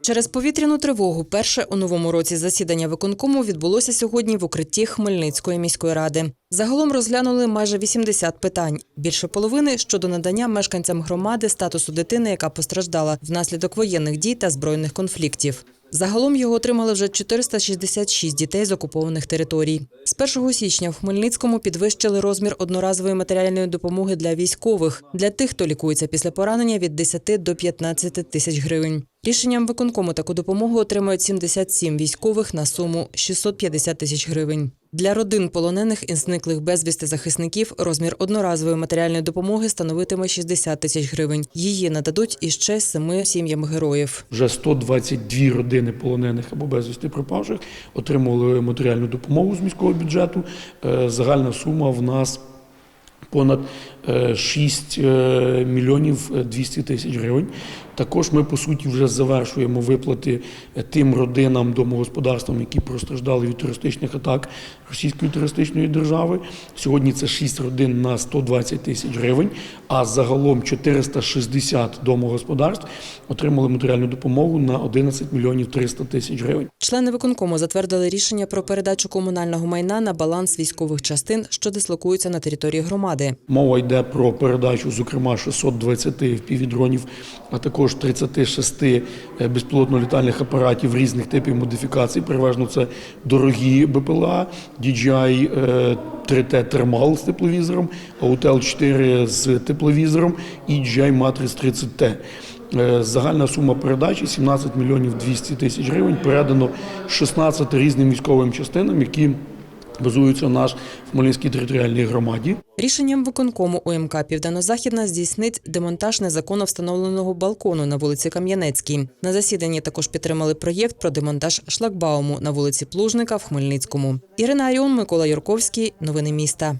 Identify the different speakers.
Speaker 1: Через повітряну тривогу перше у новому році засідання виконкому відбулося сьогодні в укритті Хмельницької міської ради. Загалом розглянули майже 80 питань. Більше половини щодо надання мешканцям громади статусу дитини, яка постраждала внаслідок воєнних дій та збройних конфліктів. Загалом його отримали вже 466 дітей з окупованих територій. З 1 січня в Хмельницькому підвищили розмір одноразової матеріальної допомоги для військових для тих, хто лікується після поранення від 10 до 15 тисяч гривень. Рішенням виконкому таку допомогу отримають 77 військових на суму 650 тисяч гривень. Для родин полонених і зниклих безвісти захисників розмір одноразової матеріальної допомоги становитиме 60 тисяч гривень. Її нададуть іще семи сім'ям героїв.
Speaker 2: Вже 122 родини полонених або безвісти пропавших отримували матеріальну допомогу з міського бюджету. Е, Загальна сума в нас понад е, 6 е, мільйонів 200 тисяч гривень. Також ми, по суті, вже завершуємо виплати е, тим родинам, домогосподарствам, які постраждали від терористичних атак Російської терористичної держави. Сьогодні це 6 родин на 120 тисяч гривень, а загалом 460 домогосподарств отримали матеріальну допомогу на 11 мільйонів 300 тисяч гривень.
Speaker 1: Члени виконкому затвердили рішення про передачу комунального майна на баланс військових частин, що дислокуються на території громади.
Speaker 2: Мова йде про передачу, зокрема, 620 впівдронів, а також 36 безпілотно-літальних апаратів різних типів модифікацій. Переважно це дорогі БПЛА, DJI е, 3T Thermal з тепловізором, Autel 4 з тепловізором і DJI Matrix 30T. Е, Загальна сума передачі 17 мільйонів 200 тисяч гривень. Передано 16 різним військовим частинам, які базуються в Хмельницькій територіальній громаді.
Speaker 1: Рішенням виконкому УМК Південно-Західна здійснить демонтаж незаконно встановленого балкону на вулиці Кам'янецькій. На засіданні також підтримали проєкт про демонтаж шлагбауму на вулиці Плужника в Хмельницькому. Ірина Аріон, Микола Юрковський. Новини міста.